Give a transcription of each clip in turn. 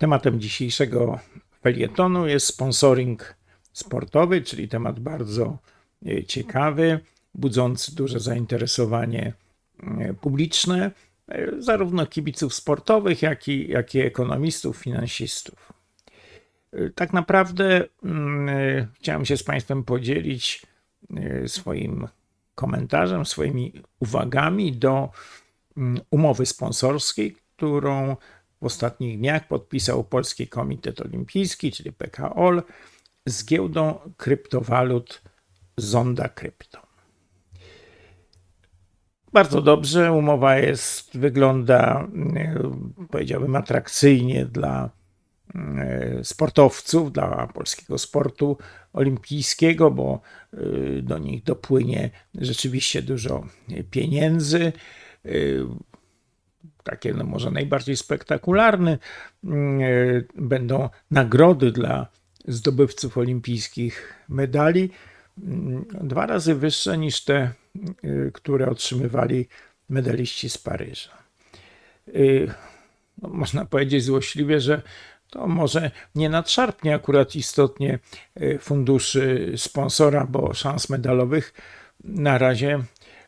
Tematem dzisiejszego felietonu jest sponsoring sportowy, czyli temat bardzo e, ciekawy, budzący duże zainteresowanie e, publiczne, e, zarówno kibiców sportowych, jak i, jak i ekonomistów, finansistów. Tak naprawdę mm, chciałem się z Państwem podzielić swoim komentarzem, swoimi uwagami do mm, umowy sponsorskiej, którą w ostatnich dniach podpisał Polski Komitet Olimpijski, czyli PKOL, z giełdą kryptowalut Zonda Krypto. Bardzo dobrze, umowa jest, wygląda, e, powiedziałbym, atrakcyjnie dla e, sportowców, dla polskiego sportu olimpijskiego, bo e, do nich dopłynie rzeczywiście dużo pieniędzy takie no może najbardziej spektakularne, mm, e, będą nagrody dla zdobywców olimpijskich medali, mm, dwa razy wyższe niż te, e, które otrzymywali medaliści z Paryża. E, no, można powiedzieć złośliwie, że to może nie nadszarpnie akurat istotnie funduszy sponsora, bo szans medalowych na razie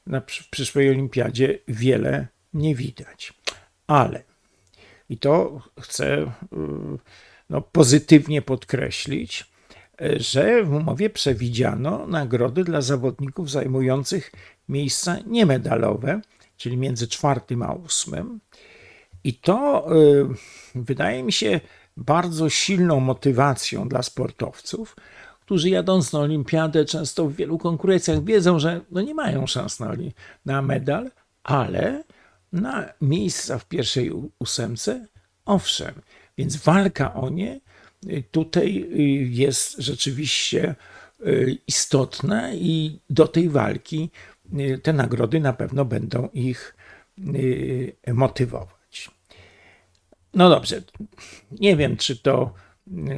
na przyszłej olimpiadzie wiele nie widać. Ale, i to chcę y, no, pozytywnie podkreślić, że w umowie przewidziano nagrody dla zawodników zajmujących miejsca niemedalowe, czyli między czwartym a ósmym. I to y, wydaje mi się bardzo silną motywacją dla sportowców, którzy jadąc na olimpiadę często w wielu konkurencjach wiedzą, że no nie mają szans na, na medal, ale na miejsca w pierwszej ósemce? Owszem, więc walka o nie y, tutaj y, jest rzeczywiście y, istotna i do tej walki te nagrody na pewno będą ich motywować. No dobrze, nie wiem, czy to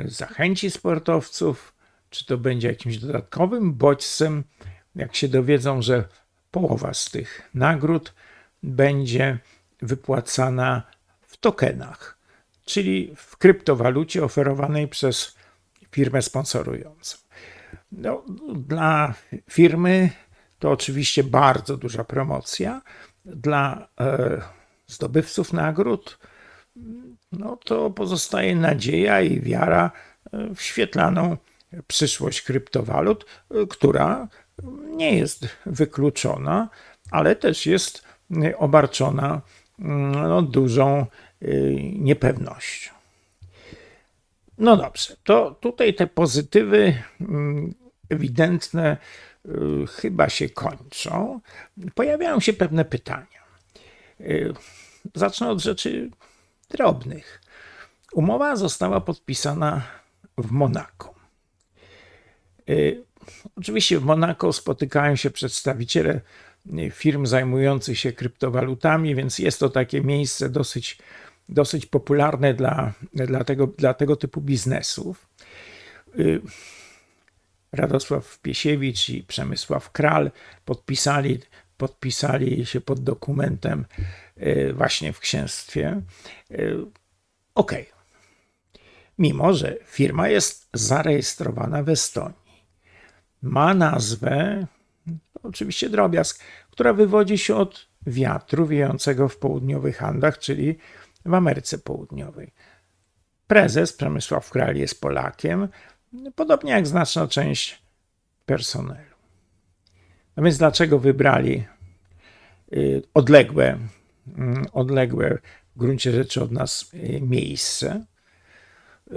zachęci sportowców, czy to będzie jakimś dodatkowym bodźcem, jak się dowiedzą, że połowa z tych nagród będzie wypłacana w tokenach, czyli w kryptowalucie oferowanej przez firmę sponsorującą. No, dla firmy to oczywiście bardzo duża promocja. Dla e, zdobywców nagród no, to pozostaje nadzieja i wiara w świetlaną przyszłość kryptowalut, która nie jest wykluczona, ale też jest obarczona mm, no, dużą y, niepewnością. No dobrze, to tutaj te pozytywy mm, ewidentne y, chyba się kończą. Pojawiają się pewne pytania. Y, zacznę od rzeczy drobnych. Umowa została podpisana w Monako. Oczywiście w Monako spotykają się przedstawiciele firm zajmujących się kryptowalutami, więc jest to takie miejsce dosyć, dosyć popularne dla, dla, tego, dla tego typu biznesów. Y, Radosław Piesiewicz i Przemysław Kral podpisali, podpisali się pod dokumentem y, właśnie w księstwie. Y, ok. Mimo, że firma jest zarejestrowana w Estonii. Ma nazwę oczywiście drobiazg, która wywodzi się od wiatru wiejącego w południowych Andach, czyli w Ameryce Południowej. Prezes Przemysław Kral jest Polakiem, podobnie jak znaczna część personelu. No więc dlaczego wybrali y, odległe, mm, odległe w gruncie rzeczy od nas y, miejsce, y,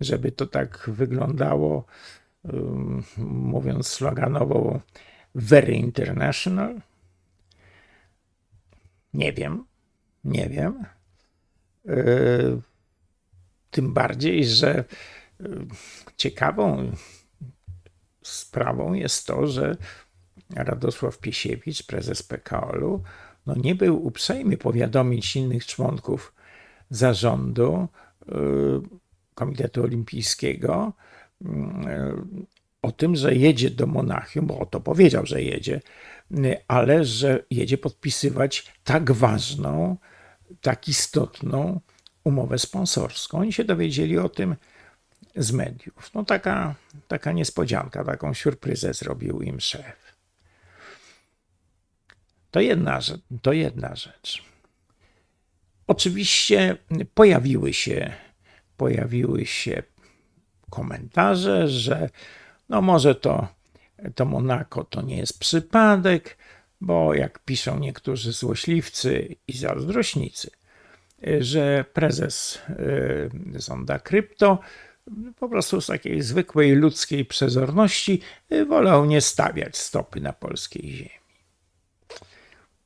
żeby to tak wyglądało mówiąc sloganowo, very international? Nie wiem, nie wiem. E, tym bardziej, że e, ciekawą sprawą jest to, że Radosław Piesiewicz, prezes PKOL-u, no nie był uprzejmy powiadomić innych członków zarządu e, Komitetu Olimpijskiego, o tym, że jedzie do Monachium, bo o to powiedział, że jedzie, ale że jedzie podpisywać tak ważną, tak istotną umowę sponsorską. Oni się dowiedzieli o tym z mediów. No taka, taka niespodzianka, taką surpryzę zrobił im szef. To jedna, to jedna rzecz. Oczywiście pojawiły się, pojawiły się komentarze, że no może to, to Monako to nie jest przypadek, bo jak piszą niektórzy złośliwcy i zazdrośnicy, że prezes y, Zonda Krypto po prostu z takiej zwykłej ludzkiej przezorności wolał nie stawiać stopy na polskiej ziemi.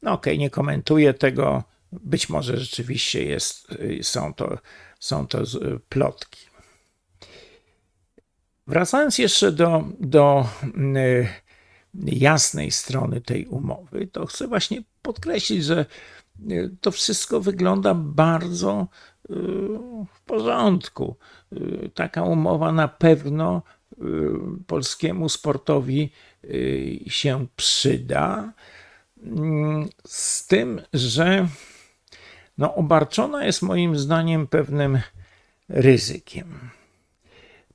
No okej, okay, nie komentuję tego. Być może rzeczywiście jest, są, to, są to plotki. Wracając jeszcze do, do y, jasnej strony tej umowy, to chcę właśnie podkreślić, że y, to wszystko wygląda bardzo y, w porządku. Taka umowa na pewno polskiemu sportowi się przyda. Z tym, że no, obarczona jest moim zdaniem pewnym ryzykiem.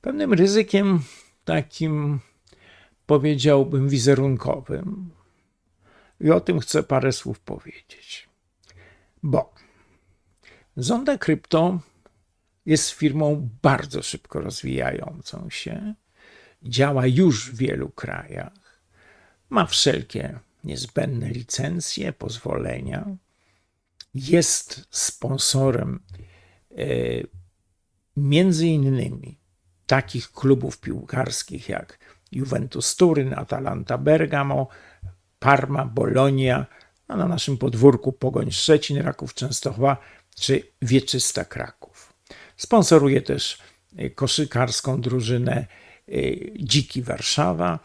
Pewnym ryzykiem takim, powiedziałbym, wizerunkowym. I o tym chcę parę słów powiedzieć. Bo Zonda Krypto jest firmą bardzo szybko rozwijającą się, działa już w wielu krajach, ma wszelkie niezbędne licencje, pozwolenia, jest sponsorem e, między innymi takich klubów piłkarskich jak Juventus Turyn, Atalanta Bergamo, Parma, Bolonia, a na naszym podwórku Pogoń Szczecin, Raków Częstochowa czy Wieczysta Kraków. Sponsoruje też e, koszykarską drużynę e, Dziki Warszawa,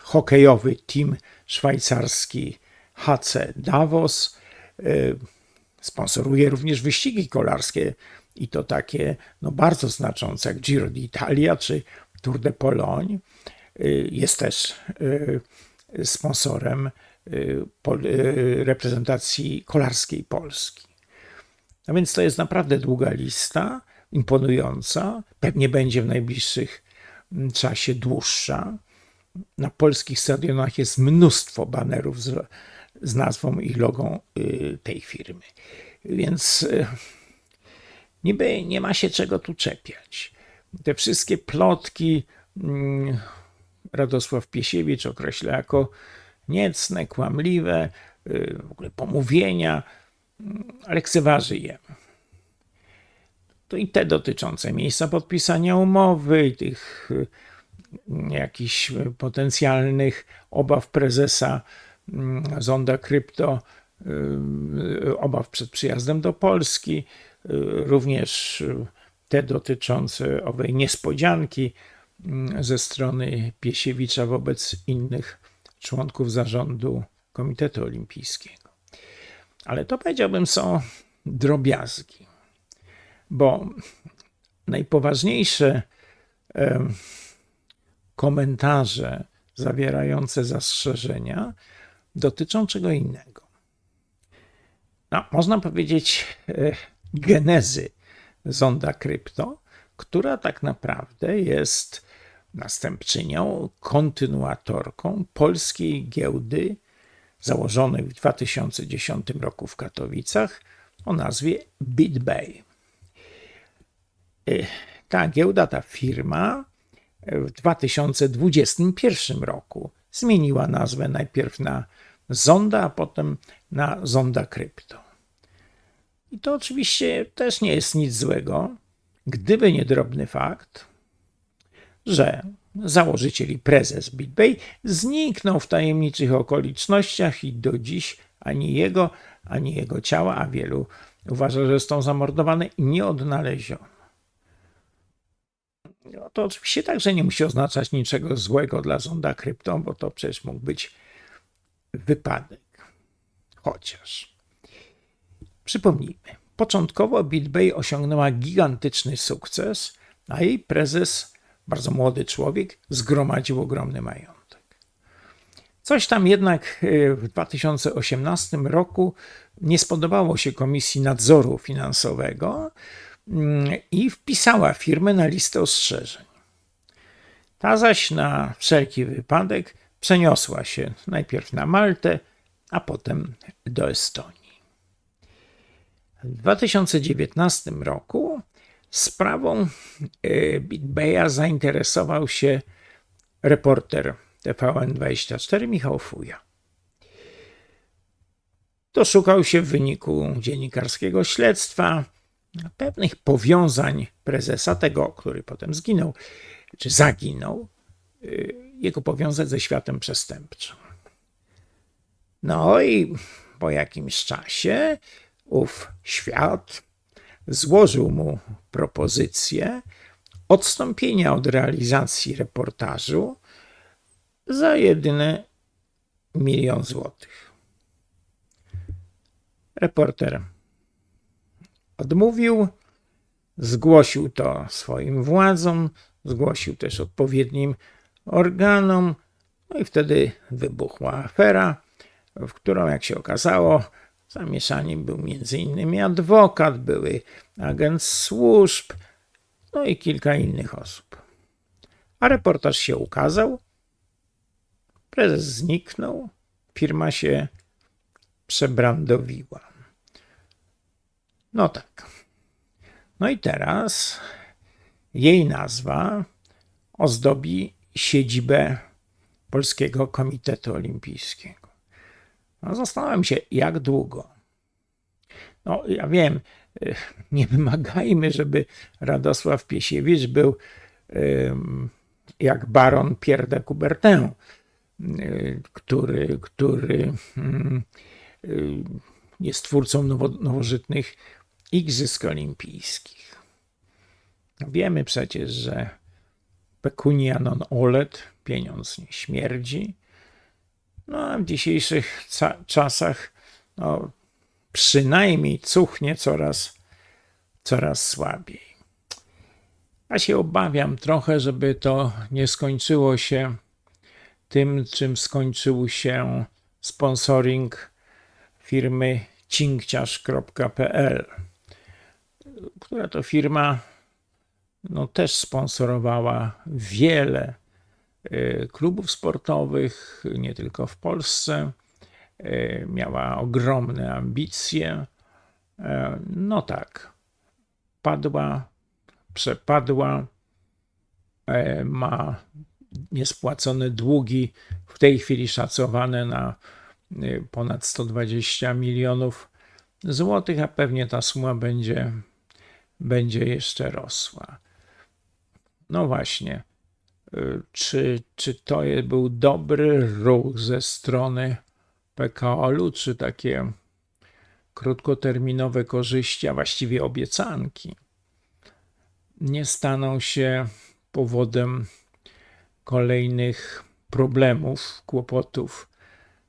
hokejowy team szwajcarski HC Davos. Y, sponsoruje również wyścigi kolarskie i to takie no, bardzo znaczące jak Giro d'Italia czy Tour de Pologne. Y, jest też y, sponsorem reprezentacji kolarskiej Polski. A więc to jest naprawdę długa lista, imponująca. Pewnie będzie w najbliższych mm, czasie dłuższa na polskich stadionach jest mnóstwo banerów z, z nazwą i logą y, tej firmy. Więc y, niby nie ma się czego tu czepiać. Te wszystkie plotki mm, Radosław Piesiewicz określa jako niecne, kłamliwe, y, w ogóle pomówienia, mm, lekceważy je. To i te dotyczące miejsca podpisania umowy, i tych jakichś potencjalnych obaw prezesa mm, Zonda Krypto, y, obaw przed przyjazdem do Polski, y, również te dotyczące owej niespodzianki mm, ze strony Piesiewicza wobec innych członków zarządu Komitetu Olimpijskiego. Ale to powiedziałbym są drobiazgi, bo najpoważniejsze komentarze zawierające zastrzeżenia dotyczą czego innego. No, można powiedzieć e, genezy zonda krypto, która tak naprawdę jest następczynią, kontynuatorką polskiej giełdy założonej w 2010 roku w Katowicach o nazwie BitBay. E, ta giełda, ta firma w 2021 roku zmieniła nazwę najpierw na Zonda, a potem na Zonda Krypto. I to oczywiście też nie jest nic złego, gdyby nie drobny fakt, że założyciel i prezes BitBay zniknął w tajemniczych okolicznościach i do dziś ani jego, ani jego ciała, a wielu uważa, że został zamordowany, nie odnaleziono. No, to oczywiście także nie musi oznaczać niczego złego dla zonda krypto, bo to przecież mógł być wypadek. Chociaż. Przypomnijmy, początkowo BitBay osiągnęła gigantyczny sukces, a jej prezes, bardzo młody człowiek, zgromadził ogromny majątek. Coś tam jednak y, w 2018 roku nie spodobało się Komisji Nadzoru Finansowego mm, i wpisała firmę na listę ostrzeżeń. Ta zaś na wszelki wypadek przeniosła się najpierw na Maltę, a potem do Estonii. W 2019 roku sprawą y, BitBaya zainteresował się reporter TVN24 Michał Fuja. Doszukał się w wyniku dziennikarskiego śledztwa pewnych powiązań prezesa, tego, który potem zginął, czy zaginął, y, jego powiązań ze światem przestępczym. No i po jakimś czasie ów świat złożył mu propozycję odstąpienia od realizacji reportażu za jedyny milion złotych. Reporter odmówił, zgłosił to swoim władzom, zgłosił też odpowiednim organom, no i wtedy wybuchła afera, w którą, jak się okazało, zamieszaniem był m.in. adwokat, były agent służb, no i kilka innych osób. A reportaż się ukazał, prezes zniknął, firma się przebrandowiła. No tak. No i teraz jej nazwa ozdobi siedzibę Polskiego Komitetu Olimpijskiego. No, zastanawiam się, jak długo. No, ja wiem, nie wymagajmy, żeby Radosław Piesiewicz był jak baron Pierre de Coubertin, y, który, który mm, y, jest twórcą nowo, nowożytnych Igrzysk Olimpijskich. No, wiemy przecież, że pecunia non olet, pieniądz nie śmierdzi. No a w dzisiejszych czasach no, przynajmniej cuchnie coraz, coraz słabiej. Ja się obawiam trochę, żeby to nie skończyło się tym, czym skończył się sponsoring firmy cinkciarz.pl, która to firma no, też sponsorowała wiele klubów sportowych, nie tylko w Polsce. Y, miała ogromne ambicje. Y, no tak, padła, przepadła, ma niespłacone długi, w tej chwili szacowane na ponad 120 milionów złotych, a pewnie ta suma będzie, będzie jeszcze rosła. No właśnie, y, czy, czy to był dobry ruch ze strony PKO-u, czy takie krótkoterminowe korzyści, a właściwie obiecanki, nie staną się powodem kolejnych problemów, kłopotów,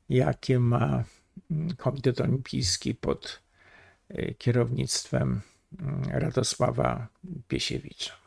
jakie ma Komitet Olimpijski pod y, kierownictwem mm, Radosława Piesiewicza.